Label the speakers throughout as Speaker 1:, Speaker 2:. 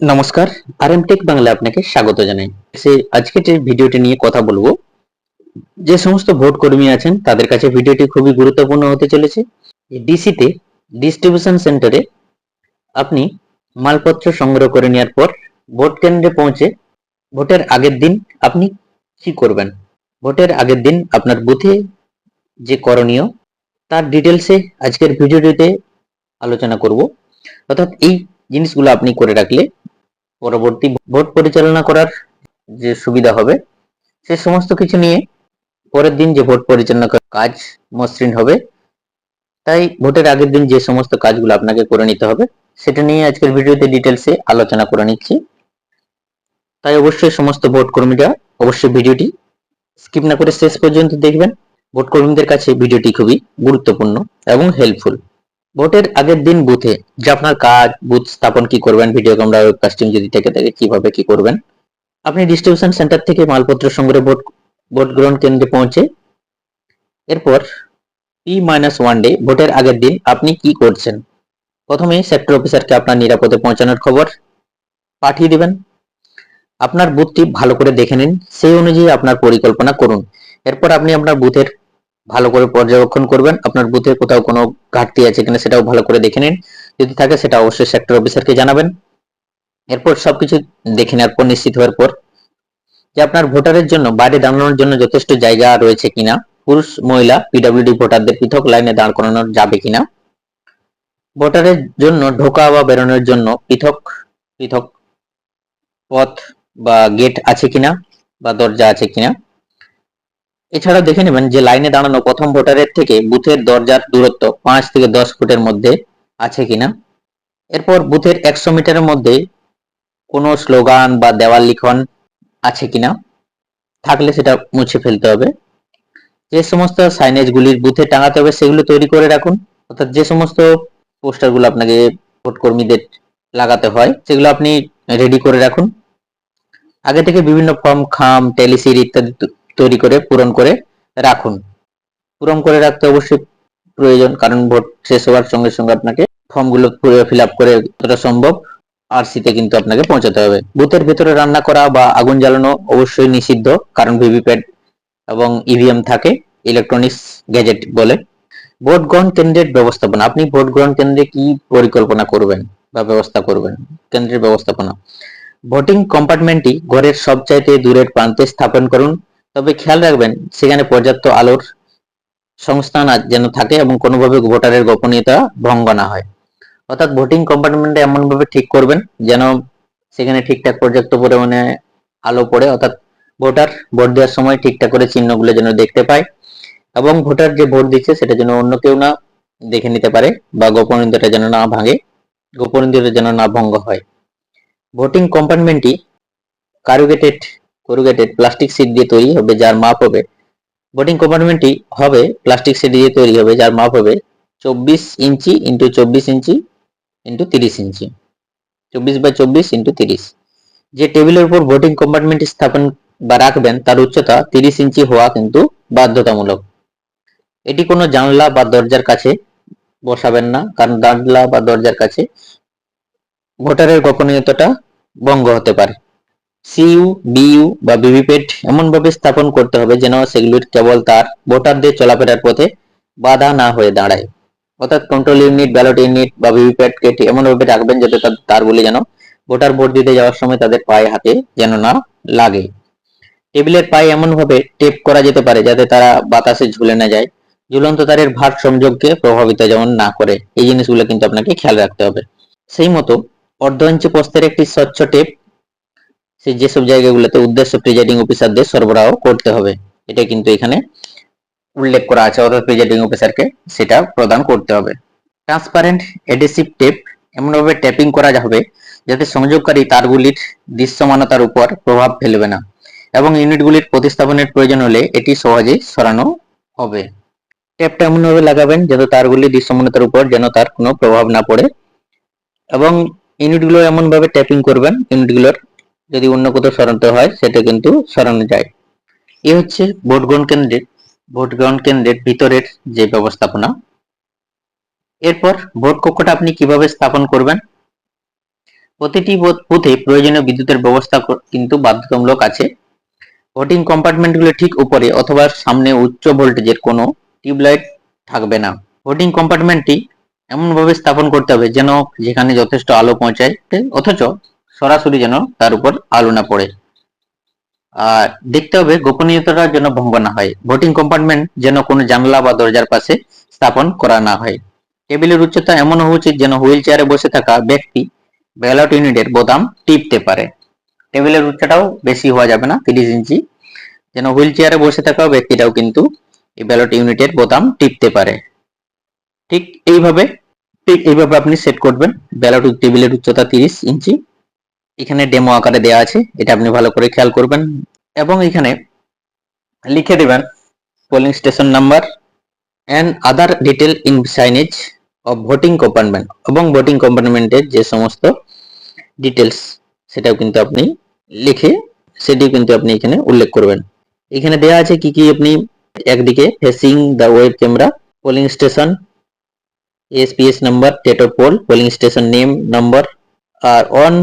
Speaker 1: নমস্কার আর M take Bangla আপনাকে স্বাগত জানাই। সে আজকে যে ভিডিওটি নিয়ে কথা বলব, যে সমস্ত ভোট কর্মী আছেন, তাদের কাছে ভিডিওটি খুবই গুরুত্বপূর্ণ হতে চলেছে। ডিসিতে ডিস্ট্রিবিউশন সেন্টারে আপনি মালপত্র সংগ্রহ করে নেওয়ার পর ভোট কেন্দ্রে পৌঁছে ভোটের আগের দিন আপনি কি করবেন? ভোটের আগের দিন আপনার বুথে যে করণীয়, তার ডিটেলসে আজকের ভিডিওটিতে আলোচনা করব। অর্থাৎ এই জিনিসগুলো আপনি করে রাখলে পরবর্তী ভোট পরিচালনা করার যে সুবিধা হবে, সে সমস্ত কিছু নিয়ে পরের দিন যে ভোট পরিচালনা কাজ মসৃণ হবে, তাই ভোটের আগের দিন যে সমস্ত কাজগুলো আপনাকে করে নিতে হবে, সেটা নিয়ে আজকের ভিডিওতে ডিটেলসে আলোচনা করে নিচ্ছি। তাই অবশ্যই সমস্ত ভোট কর্মীরা অবশ্যই ভিডিওটি স্কিপ না করে শেষ পর্যন্ত দেখবেন। ভোট কর্মীদের কাছে ভিডিওটি খুবই গুরুত্বপূর্ণ এবং হেল্পফুল ভোটের আগের দিন বুথে যে আপনার কাজ, বুথ স্থাপন কি করবেন ভিডিও ক্যামেরা ওয়েবকাস্টিং যদি থেকে থাকে, কীভাবে কি করবেন, আপনি ডিস্ট্রিবিউশন সেন্টার থেকে মালপত্র সংগ্রহে ভোট ভোট গ্রহণ কেন্দ্রে পৌঁছে এরপর পি মাইনাস ওয়ান ডে ভোটের আগের দিন আপনি কি করছেন? প্রথমে সেক্টর অফিসারকে আপনার নিরাপদে পৌঁছানোর খবর পাঠিয়ে দিবেন। আপনার বুথটি ভালো করে দেখে নিন, সেই অনুযায়ী আপনার পরিকল্পনা করুন। এরপর আপনি আপনার বুথের ভালো করে পর্যবেক্ষণ করবেন। আপনার বুথে কোথাও কোনো ঘাটতি আছে কিনা সেটাও ভালো করে দেখে নিন। যদি থাকে সেটা অবশ্যই সেক্টর অফিসারকে জানাবেন। এরপর সবকিছু দেখে নেওয়ার পর, নিশ্চিত হওয়ার পর যে আপনার ভোটারের জন্য বাইরে দাঁড়ানোর জন্য যথেষ্ট জায়গা রয়েছে কিনা, পুরুষ, মহিলা পিডব্লিউডি ভোটারদের পৃথক লাইনে দাঁড় করানো যাবে কিনা, ভোটারের জন্য ঢোকা বা বেরোনোর জন্য পৃথক পৃথক পথ বা গেট আছে কিনা বা দরজা আছে কিনা এছাড়া দেখে নেবেন যে লাইনে দাঁড়ানো প্রথম ভোটারের থেকে বুথের দরজার দূরত্ব পাঁচ থেকে দশ ফুটের মধ্যে আছে কিনা। এরপর বুথের একশো মিটারের মধ্যে কোনো স্লোগান বা দেওয়াল লিখন আছে কিনা, থাকলে সেটা মুছে ফেলতে হবে। যে সমস্ত সাইনেজগুলির বুথে টাঙাতে হবে সেগুলো তৈরি করে রাখুন। অর্থাৎ যে সমস্ত পোস্টারগুলো আপনাকে ভোট কর্মীদের লাগাতে হয়, সেগুলো আপনি রেডি করে রাখুন। আগে থেকে বিভিন্ন ফর্ম খাম টেলিসির ইত্যাদি তৈরি করে, পূরণ করে রাখুন। পূরণ করে রাখতে অবশ্যই প্রয়োজন, কারণ ভোট শেষ হওয়ার সঙ্গে সঙ্গে আপনাকে ফর্মগুলো ফিল আপ করে যতটা সম্ভব আরসিতে কিন্তু আপনাকে পৌঁছাতে হবে। বুথের ভেতরে রান্না করা বা আগুন জ্বালানো অবশ্যই নিষিদ্ধ, কারণ ভিভিপ্যাট এবং ইভিএম থাকে, ইলেকট্রনিক্স গ্যাজেট বলে। ভোট গ্রহণ কেন্দ্রের ব্যবস্থাপনা, আপনি ভোট গ্রহণ কেন্দ্রে কি পরিকল্পনা করবেন বা ব্যবস্থা করবেন? কেন্দ্রের ব্যবস্থাপনা। ভোটিং কম্পার্টমেন্টটি ঘরের সবচাইতে দূরের প্রান্তে স্থাপন করুন তবে খেয়াল রাখবেন, সেখানে পর্যাপ্ত আলোর সংস্থান যেন থাকে এবং কোনোভাবে ভোটারের গোপনীয়তা ভঙ্গ না হয়। অর্থাৎ ভোটিং কম্পার্টমেন্টে এমনভাবে ঠিক করবেন যেন সেখানে ঠিকঠাক পর্যাপ্ত পরিমাণে আলো পড়ে। অর্থাৎ ভোটার ভোট দেওয়ার সময় ঠিকঠাক করে চিহ্নগুলো যেন দেখতে পায় এবং ভোটার যে ভোট দিচ্ছে সেটা যেন অন্য কেউ না দেখে নিতে পারে বা গোপনীয়তা যেন না ভাঙে গোপনীয়তা যেন না ভঙ্গ হয়। ভোটিং কম্পার্টমেন্টটি কারুগেটেড করুগেটেড প্লাস্টিক সিট দিয়ে তৈরি হবে, যার মাপ হবে ভোটিং কম্পার্টমেন্টটি হবে প্লাস্টিক সিট দিয়ে তৈরি হবে, যার মাপ হবে চব্বিশ ইঞ্চি ইন্টু চব্বিশ ইঞ্চি ইন্টু তিরিশ ইঞ্চি। চব্বিশ বাই চব্বিশ ইন্টু তিরিশ। যে টেবিলের উপর ভোটিং কম্পার্টমেন্ট স্থাপন বা রাখবেন, তার উচ্চতা তিরিশ ইঞ্চি হওয়া কিন্তু বাধ্যতামূলক। এটি কোনো জানলা বা দরজার কাছে বসাবেন না, কারণ জানলা বা দরজার কাছে ভোটারের গোপনীয়তাটা ভঙ্গ হতে পারে। সিইউ, বিইউ বা ভিভিপ্যাট এমনভাবে স্থাপন করতে হবে যেন সেগুলির কেবল তার ভোটারদের চলাফেরার পথে বাধা না হয়ে দাঁড়ায়। অর্থাৎ কন্ট্রোল ইউনিট ব্যালট ইউনিট বা ভিভিপ্যাট কেটে এমনভাবে রাখবেন যাতে তার, তারগুলি যেন ভোটার ভোট দিতে যাওয়ার সময় তাদের পায়ে হাতে যেন না লাগে। টেবিলের পায়ে এমনভাবে টেপ করা যেতে পারে যাতে তারা বাতাসে ঝুলে না যায়। ঝুলন্ত তারের ভার সংযোগকে প্রভাবিত যেমন না করে। এই জিনিসগুলো কিন্তু আপনাকে খেয়াল রাখতে হবে। সেই মতো অর্ধ ইঞ্চি প্রস্তের একটি স্বচ্ছ টেপ সেই যেসব জায়গাগুলোতে উদ্দেশ্য প্রিজাইডিং অফিসারদের সরবরাহ করতে হবে, এটা কিন্তু এখানে উল্লেখ করা আছে, অর্থাৎ প্রিজাইডিং অফিসারকে সেটা প্রদান করতে হবে। ট্রান্সপারেন্ট এডেসিভ টেপ এমনভাবে ট্যাপিং করা যাবে যাতে সংযোগকারী তারগুলির দৃশ্যমানতার উপর প্রভাব ফেলবে না এবং ইউনিটগুলির প্রতিস্থাপনের প্রয়োজন হলে এটি সহজেই সরানো হবে। ট্যাপটা এমনভাবে লাগাবেন যাতে তারগুলি দৃশ্যমানতার উপর যেন তার কোনো প্রভাব না পড়ে এবং ইউনিটগুলো এমনভাবে ট্যাপিং করবেন, ইউনিটগুলোর যদি অন্য কোথাও সরাতে হয়, সেটা কিন্তু সরানো যায়। এ হচ্ছে ভোট গ্রহণ কেন্দ্রের ভোট গ্রহণ কেন্দ্রের ভিতরের যে ব্যবস্থাপনা। এরপর ভোট কক্ষটা আপনি কীভাবে স্থাপন করবেন? প্রতিটি বুথ- প্রয়োজনীয় বিদ্যুতের ব্যবস্থা কিন্তু বাধ্যতামূলক আছে। ভোটিং কম্পার্টমেন্টগুলো ঠিক উপরে অথবা সামনে উচ্চ ভোল্টেজের কোনো টিউবলাইট থাকবে না। ভোটিং কম্পার্টমেন্টটি এমনভাবে স্থাপন করতে হবে যেন যেখানে যথেষ্ট আলো পৌঁছায়, অথচ সরাসরি যেন তার উপর আলো না পড়ে। আর দেখতে হবে গোপনীয়তার জন্য ভঙ্গ না হয়। ভোটিং কম্পার্টমেন্ট যেন কোনো জানলা বা দরজার পাশে স্থাপন করা না হয়। টেবিলের উচ্চতা এমন হওয়া উচিত যেন হুইল চেয়ারে বসে থাকা ব্যক্তি ব্যালট ইউনিটের বোতাম টিপতে পারে। টেবিলের উচ্চতাও বেশি হওয়া যাবে না, তিরিশ ইঞ্চি। যেন হুইল চেয়ারে বসে থাকা ব্যক্তিটাও কিন্তু এই ব্যালট ইউনিটের বোতাম টিপতে পারে। ঠিক এইভাবে ঠিক এইভাবে আপনি সেট করবেন। ব্যালট টেবিলের উচ্চতা তিরিশ ইঞ্চি। এখানে ডেমো আকারে দেওয়া আছে, এটা আপনি ভালো করে খেয়াল করবেন। এবং এখানে লিখে দেবেন polling station number and other detail in signage of voting compartment এবং ভোটিং কম্পার্টমেন্টের যে সমস্ত ডিটেলস সেটাও কিন্তু আপনি লিখে সেটি কিন্তু আপনি এখানে উল্লেখ করবেন। এখানে দেওয়া আছে কি কি আপনি একদিকে facing the web camera polling station SPS number of poll polling station name number R on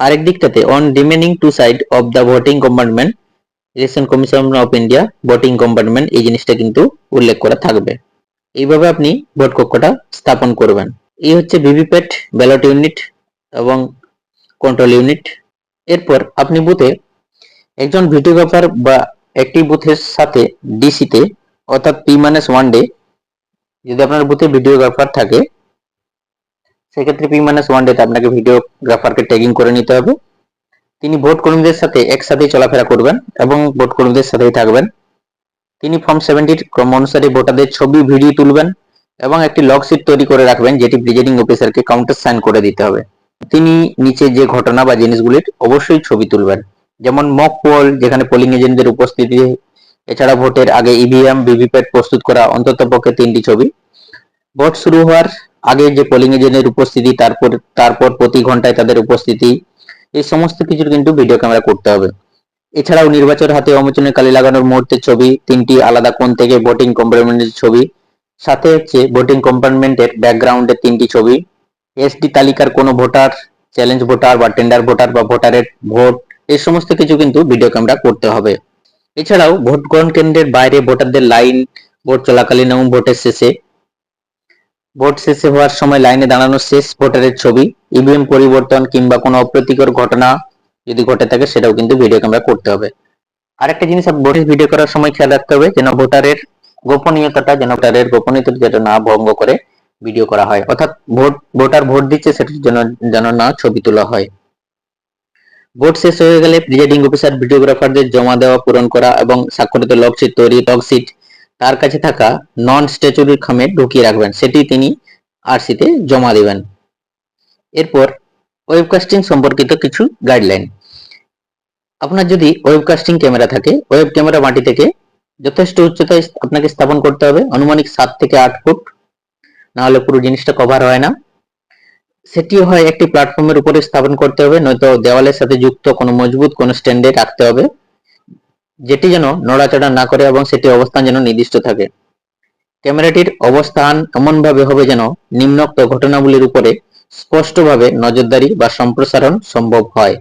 Speaker 1: আরেক দিকটাতে on remaining two side of the voting compartment election commission of India voting compartment এই জিনিসটা কিন্তু উল্লেখ করা থাকবে। এইভাবে আপনি ভোট কক্ষটা স্থাপন করবেন। এই হচ্ছে ভিভিপ্যাট ব্যালট ইউনিট এবং কন্ট্রোল ইউনিট। এরপর আপনি বুথে একজন ভিডিওগ্রাফার বা একটি বুথের সাথে ডিসিতে অর্থাৎ পি মাইনাস ওয়ান ডে যদি আপনার বুথে ভিডিওগ্রাফার থাকে সেক্ষেত্রে পি মাইনাস ওয়ান ডেতে আপনাকে ভিডিওগ্রাফারকে ট্যাগিং করে নিতে হবে। তিনি ভোট কর্মীদের সাথে একসাথেই চলাফেরা করবেন এবং ভোট কর্মীদের সাথেই থাকবেন। তিনি ফর্ম সেভেন্টির ক্রম অনুসারে ভোটারদের ছবি ভিডিও তুলবেন এবং একটি লগ শিট তৈরি করে রাখবেন, যেটি প্রিজাইডিং অফিসারকে কাউন্টার সাইন করে দিতে হবে। তিনি নিচে যে ঘটনা বা জিনিসগুলির অবশ্যই ছবি তুলবেন। যেমন মক পোল যেখানে পোলিং এজেন্টদের উপস্থিতি, এছাড়া ভোটের আগে ইভিএম ভিভিপ্যাট প্রস্তুত করা অন্তত পক্ষে তিনটি ছবি। ভোট শুরু হওয়ার আগে যে পোলিং এজেন্টের উপস্থিতি, তারপর তারপর প্রতি ঘন্টায় তাদের উপস্থিতি, এই সমস্ত কিছুর কিন্তু ভিডিও ক্যামেরা করতে হবে। এছাড়াও নির্বাচন হাতে অমোচনের কালি লাগানোর মুহূর্তের ছবি, তিনটি আলাদা কোণ থেকে ভোটিং কম্পার্টমেন্টের ছবি, সাথে হচ্ছে ভোটিং কম্পার্টমেন্টের ব্যাকগ্রাউন্ডের তিনটি ছবি এসডি তালিকার কোনো ভোটার চ্যালেঞ্জ ভোটার বা টেন্ডার ভোটার বা ভোটারের ভোট এই সমস্ত কিছু কিন্তু ভিডিও ক্যামেরা করতে হবে। এছাড়াও ভোট গ্রহণ কেন্দ্রের বাইরে ভোটারদের লাইন ভোট চলাকালীন এবং ভোটের শেষে ভোট শেষে হওয়ার সময় লাইনে দাঁড়ানো শেষ ভোটারের ছবি, ইভিএম পরিবর্তন কিংবা কোনো অপ্রীতিকর ঘটনা যদি ঘটে থাকে, সেটাও কিন্তু ভিডিও ক্যামেরা করতে হবে। আরেকটা জিনিস ভোটের ভিডিও করার সময় খেয়াল রাখতে হবে, যেন ভোটারের গোপনীয়তাটা যেন ভোটারের গোপনীয়তা যেন না ভঙ্গ করে ভিডিও করা হয়। অর্থাৎ ভোট, ভোটার ভোট দিচ্ছে সেটার জন্য যেন না ছবি তোলা হয়। ভোট শেষ হয়ে গেলে প্রিজাইডিং অফিসার ভিডিওগ্রাফারদের জমা দেওয়া, পূরণ করা এবং স্বাক্ষরিত লগশিট তৈরি লগশিট তার কাছে থাকা নন স্ট্যাচুরি খামে ঢুকিয়ে রাখবেন। সেটি তিনি আরসিতে জমা দেবেন। এরপর ওয়েবকাস্টিং সম্পর্কিত কিছু গাইডলাইন আপনার যদি ওয়েবকাস্টিং ক্যামেরা থাকে ওয়েব ক্যামেরা মাটি থেকে যথেষ্ট উচ্চতায় আপনাকে স্থাপন করতে হবে। আনুমানিক সাত থেকে আট ফুট। না হলে পুরো জিনিসটা কভার হয় না। সেটি হয় একটি প্ল্যাটফর্মের উপরে স্থাপন করতে হবে, নয়তো দেওয়ালের সাথে যুক্ত কোনো মজবুত কোনো স্ট্যান্ডে রাখতে হবে। যেটি যেন নড়াচড়া না করে এবং সেটি অবস্থান যেন নির্দিষ্ট থাকে। ক্যামেরাটির অবস্থান এমনভাবে হবে যেন নিম্নোক্ত ঘটনাগুলির উপরে স্পষ্টভাবে নজরদারি বা সম্প্রসারণ সম্ভব হয়।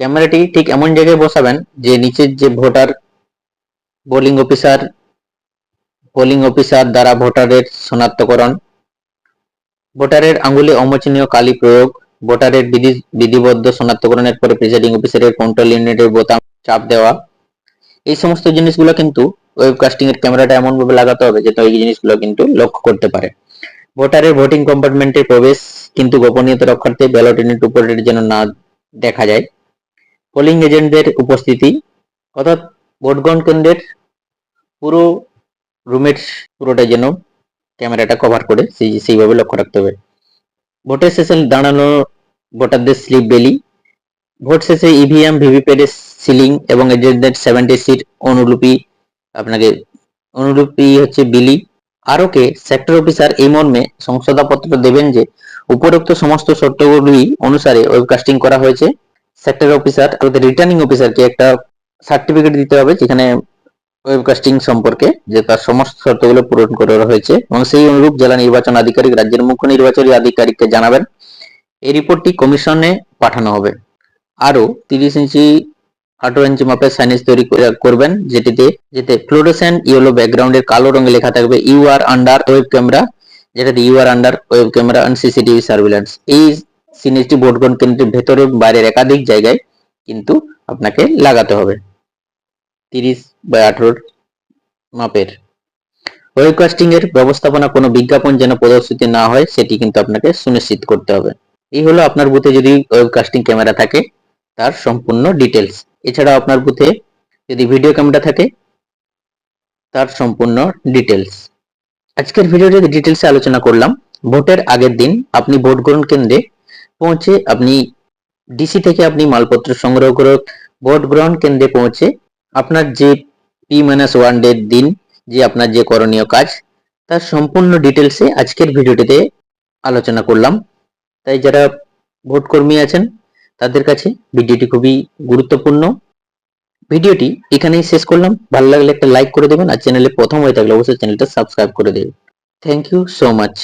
Speaker 1: ক্যামেরাটি ঠিক এমন জায়গায় বসাবেন যে নিচের যে voter polling officer, polling officer দ্বারা ভোটারের শনাক্তকরণ, ভোটারের আঙ্গুলে অমোচনীয় কালি প্রয়োগ, ভোটারের বিধি বিধিবদ্ধ শনাক্তকরণের পরে প্রিসাইডিং অফিসারের কন্ট্রোল ইউনিটের বোতাম চাপ দেওয়া এই সমস্ত জিনিসগুলো কিন্তু ওয়েবকাস্টিং এর ক্যামেরাটা এমন ভাবে লাগাতে হবে যাতে এই জিনিসগুলো কিন্তু লক্ষ্য করতে পারে। ভোটারের ভোটিং কম্পার্টমেন্টে প্রবেশ কিন্তু গোপনীয়তা রক্ষার্থে ব্যালট ইউনিট যেন না দেখা যায়। পোলিং এজেন্টদের উপস্থিতি, অর্থাৎ ভোট গ্রহণ কেন্দ্রের পুরো রুমের পুরোটা যেন ক্যামেরাটা কভার করে সেই, সেইভাবে লক্ষ্য রাখতে হবে। ভোটের শেষে দাঁড়ানো ভোটারদের স্লিপ বেলি ভোট শেষে ইভিএম ভিভিপ্যাটের সিলিং এবং এজেন্টদের সেভেন্টি সিট অনুলিপি আপনাকে অনুলিপি হচ্ছে বিলি। আরও কে সেক্টর অফিসার এই মর্মে সংশোধনাপত্র দেবেন যে, উপরোক্ত সমস্ত শর্তগুলি অনুসারে ওয়েবকাস্টিং করা হয়েছে। সেক্টর অফিসার রিটার্নিং অফিসারকে একটা সার্টিফিকেট দিতে হবে, যেখানে ওয়েবকাস্টিং সম্পর্কে, যে তার সমস্ত শর্তগুলো পূরণ করা হয়েছে। এবং সেই অনুরূপ জেলা নির্বাচন আধিকারিক, রাজ্যের মুখ্য নির্বাচনী আধিকারিককে জানাবেন। এই রিপোর্টটি কমিশনে পাঠানো হবে। আরও তিরিশ ইঞ্চি, আঠারো ইঞ্চি মাপের সাইনেজ তৈরি করবেন, যেটিতে, যেতে ফ্লোরোসেন্ট ইয়েলো ব্যাকগ্রাউন্ডের কালো রঙে লেখা থাকবে you are under web camera যেটাতে you are under web camera and CCTV surveillance এই সিনেজটি ভোটগ্রহণ কেন্দ্রের ভেতরে বাইরের একাধিক জায়গায় কিন্তু আপনাকে লাগাতে হবে। তিরিশ বাই আঠারোর মাপের। ওয়েবকাস্টিং এর ব্যবস্থাপনা কোনো বিজ্ঞাপন যেন প্রদর্শিত না হয়, সেটি কিন্তু আপনাকে সুনিশ্চিত করতে হবে। এই হলো আপনার বুথে যদি ওয়েবকাস্টিং ক্যামেরা থাকে। তার সম্পূর্ণ ডিটেলস এছাড়া আপনার বুথে যদি ভিডিও ক্যামেরা থাকে, তার সম্পূর্ণ ডিটেলস আজকের ভিডিওতে ডিটেলসে আলোচনা করলাম, ভোটের আগের দিন আপনি ভোট গ্রহণ কেন্দ্রে পৌঁছে আপনি ডিসি থেকে আপনি মালপত্র সংগ্রহ করে ভোট গ্রহণ কেন্দ্রে পৌঁছে আপনার যে পি মাইনাস ওয়ান ডের দিন, যে আপনার যে করণীয় কাজ, তার সম্পূর্ণ ডিটেলসে আজকের ভিডিওটিতে আলোচনা করলাম। তাই যারা ভোটকর্মী আছেন তাদের কাছে ভিডিওটি খুবই গুরুত্বপূর্ণ। ভিডিওটি এখানেই শেষ করলাম। ভালো লাগলে একটা লাইক করে দেবেন আর চ্যানেলে প্রথম হয়ে থাকলে অবশ্যই চ্যানেলটা সাবস্ক্রাইব করে দেবেন। Thank you so much